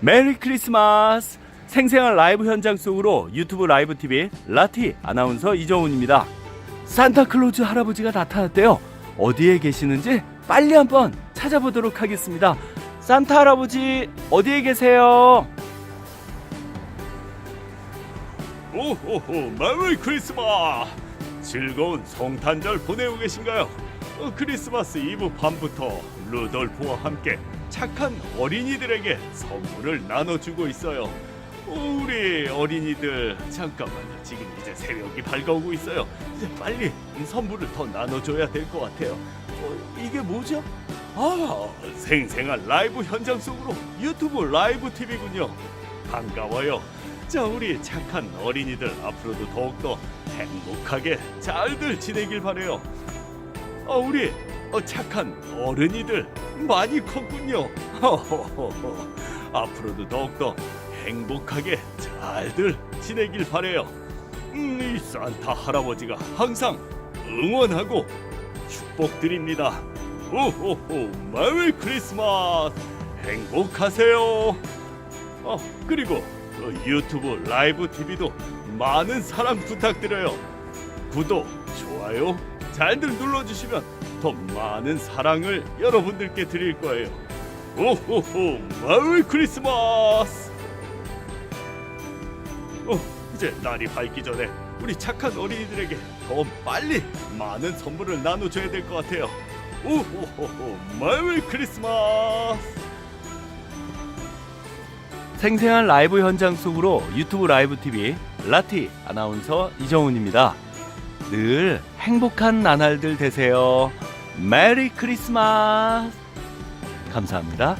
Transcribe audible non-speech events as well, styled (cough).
메리 크리스마스! 생생한 라이브 현장 속으로 유튜브 라이브 TV 라티 아나운서 이정훈입니다. 산타클로즈 할아버지가 나타났대요. 어디에 계시는지 빨리 한번 찾아보도록 하겠습니다. 산타 할아버지 어디에 계세요? 오호호 메리 크리스마스 즐거운 성탄절 보내고 계신가요? 어, 크리스마스 이브 밤부터 루돌프와 함께 착한 어린이들에게 선물을 나눠주고 있어요. 어, 우리 어린이들 잠깐만요. 지금 이제 새벽이 밝아오고 있어요. 이제 빨리 선물을 더 나눠줘야 될 것 같아요. 어, 이게 뭐죠? 아 생생한 라이브 현장 속으로 유튜브 라이브 TV군요. 반가워요. 자 우리 착한 어린이들 앞으로도 더욱더 행복하게 잘들 지내길 바래요. 어, 우리 어, 착한 어른이들 많이 컸군요 허허허허. (laughs) 앞으로도 더욱더 행복하게 잘들 지내길 바래요 음, 이 산타 할아버지가 항상 응원하고 축복드립니다 오호호 메리 크리스마스 행복하세요 어 그리고 어, 유튜브 라이브 TV도 많은 사랑 부탁드려요. 구독, 좋아요 잘들 눌러주시면 더 많은 사랑을 여러분들께 드릴 거예요. 오호호, 메리 크리스마스! 어, 이제 날이 밝기 전에 우리 착한 어린이들에게 더 빨리 많은 선물을 나눠줘야 될 것 같아요. 오호호호, 메리 크리스마스! 생생한 라이브 현장 속으로 유튜브 라이브 TV 라티 아나운서 이정훈입니다. 늘 행복한 나날들 되세요. 메리 크리스마스! 감사합니다.